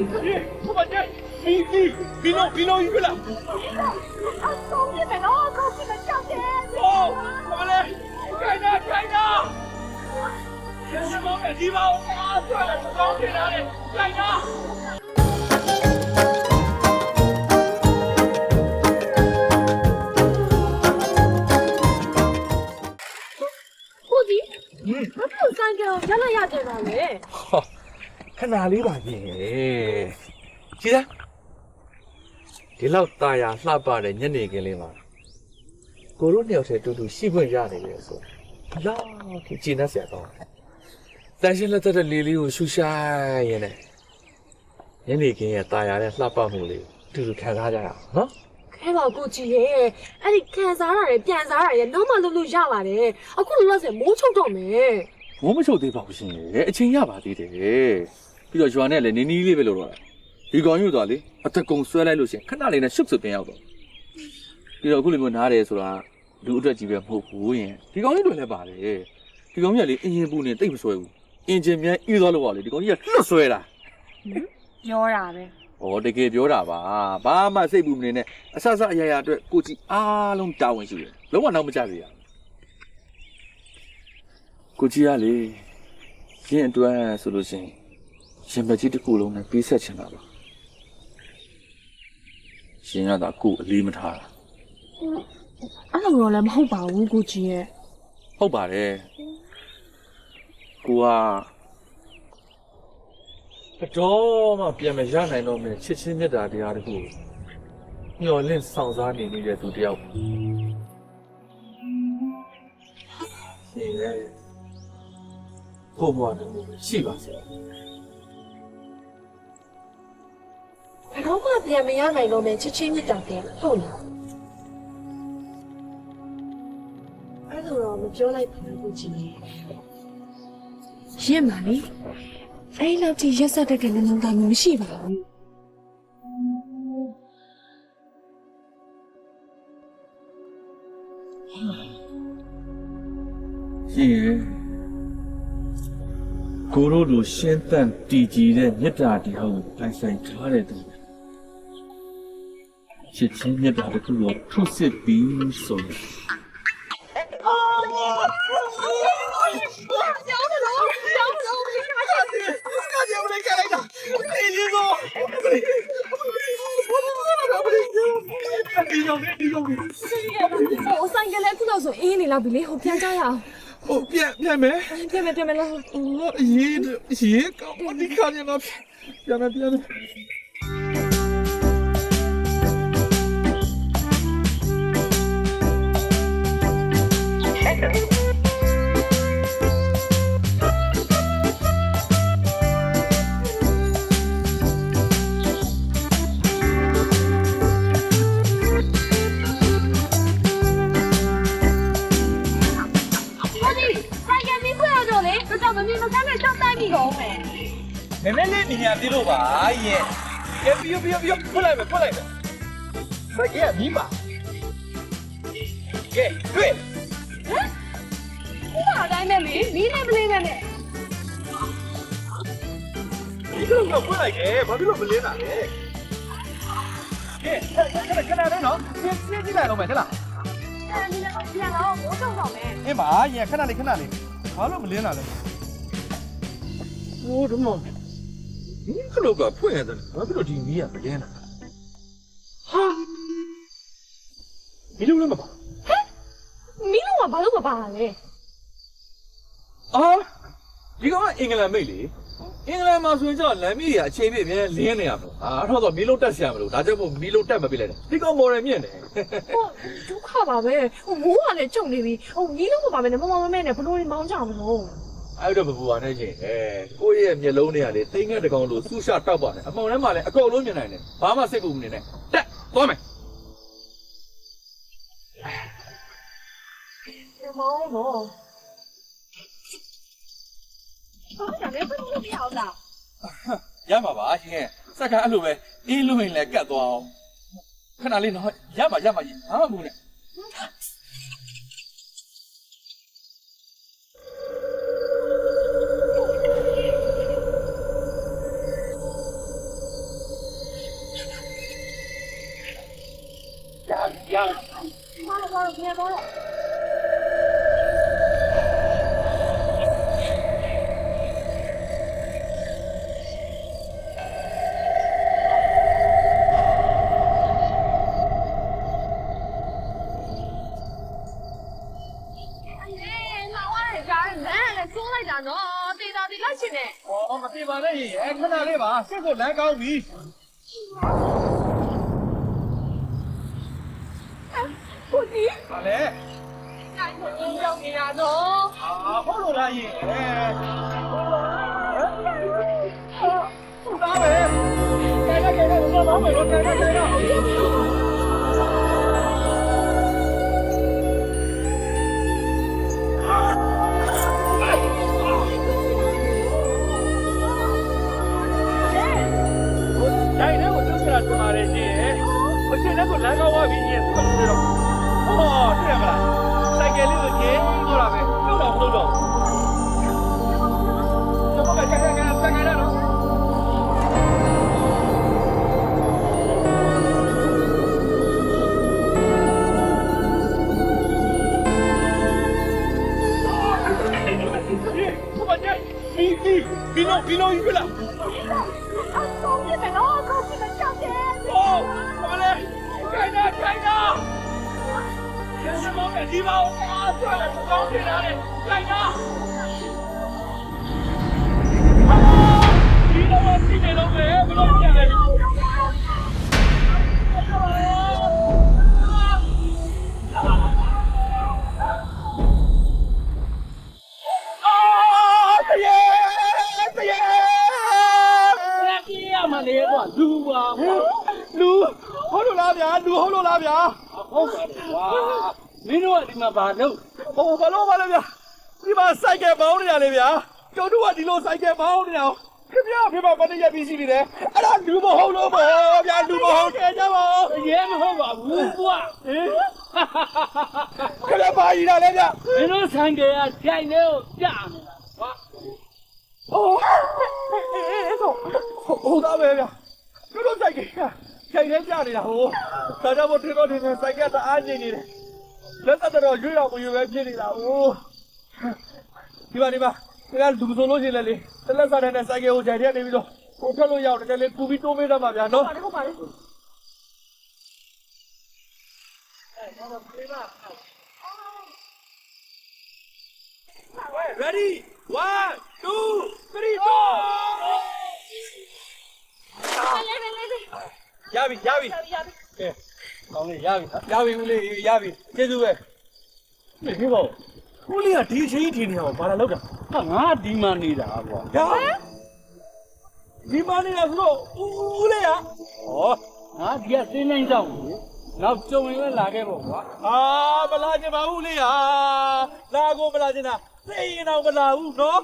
ဟိုမှာကျမီမီမီလုံးမီလုံးကြီးလား 啊，高兴没了，高兴的上天。 ဟောဟောလေခိုင်နာခိုင်နာဒီမောင်ဒီမောင်အားဆွဲတယ်ကောင်းတယ်လားလေခိုင်နာ ကိုကြီးဘာလို့ဆိုင်ကရလာရကြတာလဲ ဟော ခဏလေးပါကြီးကြည်လားဒီလောက်ตาရလှပတဲ့ညနေခင်းလေးမှာကိုတို့နှစ်ယောက်တည်းတူတူရှိခွင့်ရနေလေဆိုဘလောက်ကြီးကျင်းနေစရာကောင်းတန်ရှင်းလက်သက်တဲ့လေးလေးကိုရှူရှိုင်းရင်းနဲ့ညနေခင်းရဲ့ตาရတဲ့လှပမှုလေးကိုတူတူခံစားကြရအောင်နော် ခဲပါကိုကြီးရဲ့အဲ့ဒီခံစားရတယ်ပြန်စားရတယ်လုံးမလုံးလို့ရပါတယ်အခုလောလောဆယ်မိုးချုပ်တော့မယ် ဝုန်းမချုပ်သေးပါဘူးရှင်ရေအချိန်ရပါသေးတယ် ပြီးတော့ရွာနဲ့လည်းနီးနီးလေးပဲလို့တော့ဒီကောင်ယူသွားလေအသက်ကုံဆွဲလိုက်လို့ရှင်ခဏလေးနဲ့ရှုပ်ဆွပြန်ရောက်တော့ပြီးတော့အခုလိုမျိုးနားတယ်ဆိုတာလူအတွက်ကြီးပဲမဟုတ်ဘူးယင်ဒီကောင်ကြီးတွေလည်းပါတယ်ဒီကောင်ကြီးကလေအရင်ပူနေတိတ်မဆွဲဘူးအင်ဂျင်မြန်အေးသွားလို့ပါလေဒီကောင်ကြီးကလွတ်ဆွဲတာပြောတာပဲဩတကယ်ပြောတာပါဘာမှစိတ်ပူမနေနဲ့အဆဆအရာရာအတွက်ကိုကြီးအားလုံးတာဝန်ရှိတယ်လုံးဝနောက်မကျစေရကိုကြီးကလေရင်အတွက်ဆိုလို့ရှိရင် ရှင်မကြီးတစ်ခုလုံးနဲ့ပေးဆက်ချင်တာပါရှင်ကသာကိုယ်အလေးမထားတာအဲ့လိုတော့လည်းမဟုတ်ပါဘူးကိုကြီးရဲ့ဟုတ်ပါတယ်ကိုကအတော်မှပြန်မရနိုင်တော့မယ်ချစ်ချင်းမြတ်တာတရားတခုညှော်လင့်ဆောင်စားနေနေတဲ့သူတယောက်ရှင်ရဲ့ဘုံဘွားတို့ရှိပါစေ ပြန်မရနိုင်တော့မယ်ချစ်ချင်းမြတ်တာပြန်ဟုတ်လားအဲ့လိုတော့မပြောလိုက်ဘူးကိုကြီးရဲ့ရင်ပါလေအဲ့လောက်ထိရက်ဆက်တဲ့ကလည်းလုံးသားမျိုးမရှိပါဘူးရှင်ရဲ့ကိုရိုလိုရှင်းတန်တည်ကြည်တဲ့မြတ်တာတရားကိုတိုင်ဆိုင်ထားတဲ့သူ ချစ်ချင်းမြတ်တာတစ်ခုကိုထုစစ်ပြီးဆိုရင် 我三个来听到说，哎，你老比你好偏家呀？ ဟိုပြန်ပြန်မယ် 偏没偏没了。 ဟိုရေးရေးကောင်းဒီခါကျတော့ပြန်မယ် နည်းနည်းလေးနေရာပြလို့ပါရဲ့ကဲပြူပြူပြူဖွက်လိုက်မယ်ဖွက်လိုက်မယ်စကဲမိမကဲတွေ့ဟမ်ဒီမှာအတိုင်းနဲ့လေမီးနဲ့ပလေးနဲ့နဲ့ဒီလိုကဖွက်လိုက်တယ်ဘာဖြစ်လို့မလင်းတာလဲကဲခဏခဏလေးနော်ပြင်ပြည့်ကြည့်လိုက်အောင်မယ်ဟဲ့လားအဲ့ဒီလည်းပြန်တော့မိုးတော့တော့မယ်အင်းပါရဲ့ခဏလေးခဏလေးဘာလို့မလင်းတာလဲโอ้ดูหมด မောဒီကလောကဖွင့်ရတယ်ဘာဖြစ်လို့ဒီမီးကမလင်းတာဟာမီးလုံးလည်းမပါမင်းတို့ကဘာလို့မပါလဲအာဒီကောင်ကအင်္ဂလန်မိတ်လေအင်္ဂလန်မှာဆိုရင်ကျတော့လမ်းမီးတွေအခြေပြည့်ပြန်လင်းနေရမှာအာအဲ့တော့မီးလုံးတက်ဆရာမလို့ဒါကြောင့်မို့မီးလုံးတက်မပြလိုက်တာဒီကောင်မော်ရယ်မြင့်တယ်ဟိုဒုက္ခပါပဲဟိုမိုးကလည်းကြုံနေပြီဟိုမီးလုံးမပါမယ်နဲ့မမမမဲနဲ့ဘလို့မောင်းကြမလို့ အဲ့တော့မပူပါနဲ့ချင်းအဲကိုယ့်ရဲ့မျက်လုံးတွေကလေတိမ်ငက်တကောင်လို့ဆူရှတောက်ပါတယ်အမောင်ထဲမှာလည်းအကုန်လုံးမြင်နိုင်တယ်ဘာမှစိတ်ပူမနေနဲ့တက်သွားမယ်မောင်းတော့ဘာလဲဘယ်လိုပြောင်းတာရမှာပါရှင်စက်ကအဲ့လိုပဲအေးလို့ရင်လည်းကတ်သွားအောင်ခဏလေးနော်ရမှာရမှာကြီးဘာမှမပူနဲ့ ရပါ့နော်တေတာဒီလိုက်ရှင်နဲ့။အော်မသိပါနဲ့ရေ။အဲခဏလေးပါ။စစ်ကိုလမ်းကောင်းပြီ။ ဘာလဲနိုင်မင်းရောက်နေတာတော့အာဟုတ်လို့လားရင်အဲဟုတ်ပါဘူးဟုတ်ပါပဲကဲကဲကဲဘာမှမလုပ်နဲ့ကဲကဲ ပြီးပြီပြီးတော့ပြီးတော့ယူလာအကောင်းကြီးပဲနော်အကောင်းကြီးပဲကြောက်တယ်ဟောဘာလဲခိုင်နာခိုင်နာရစမောင်းကဒီမောင်းအားဆွဲတော့ကောင်းနေတာလေခိုင်နာ လဲကွာလူပါလူဟုတ်လို့လားဗျာလူဟုတ်လို့လားဗျာဟုတ်ပါတယ်ကွာမင်းတို့ကဒီမှာဘာလုပ်ဟိုဘာလို့ပါလဲဗျာဒီမှာစိုက်ကယ်ပေါင်းနေရလေဗျာကျုပ်တို့ကဒီလိုစိုက်ကယ်ပေါင်းနေအောင်ခင်ဗျာဖေမမနေ့ရက်ပြီးစီနေတယ်အဲ့ဒါလူမဟုတ်လို့ပေါ့ဗျာလူမဟုတ်တယ်ကြပါရဲမဟုတ်ပါဘူးကွာခင်ဗျာပါရီလာလေဗျာမင်းတို့ဆိုင်ကကြိုင်နေကိုပြနေတာကွာဟိုဟုတ်တာပဲဗျာ ကျုပ်တို့စိုက်ကယ်ခြိုင်နေကြနေတာဟိုဒါကြောင့်မို့ထင်တော့ထင်တယ်စိုက်ကယ်တအားနေနေတယ်လက်သက်တော့ရွေ့တော့မရွေ့ပဲဖြစ်နေတာဟိုဒီပါဒီပါဒီကလူဆိုလို့ရှိရင်လေတလက်စားတဲ့စိုက်ကယ်ကိုခြိုင်ထဲနေပြီးတော့ဟိုထွက်လို့ရောက်တယ်လေပူပြီးတိုးမေးတော့မှာဗျာနော်ဟုတ်ပါလေ Ready? One, two, three, go! ရပြီရပြီကဲကောင်းလေးရပြီရပြီဦးလေးရပြီကျေးဇူးပဲမင်းပြောဦးလေးကဒီအချိန်ကြီးထင်နေတာဘာလာလောက်တာဟာငါဒီမှာနေတာကွာဒါဒီမှာနေတာဆိုတော့ဦးလေးကဟောငါဒီကတင်းနိုင်ဆောင်လေနောက်ကြုံရင်လာခဲ့ပေါ့ကွာအာမလာချင်ပါဘူးလေးဟာလာကိုမလာချင်တာသိရင်တော့မလာဘူးနော်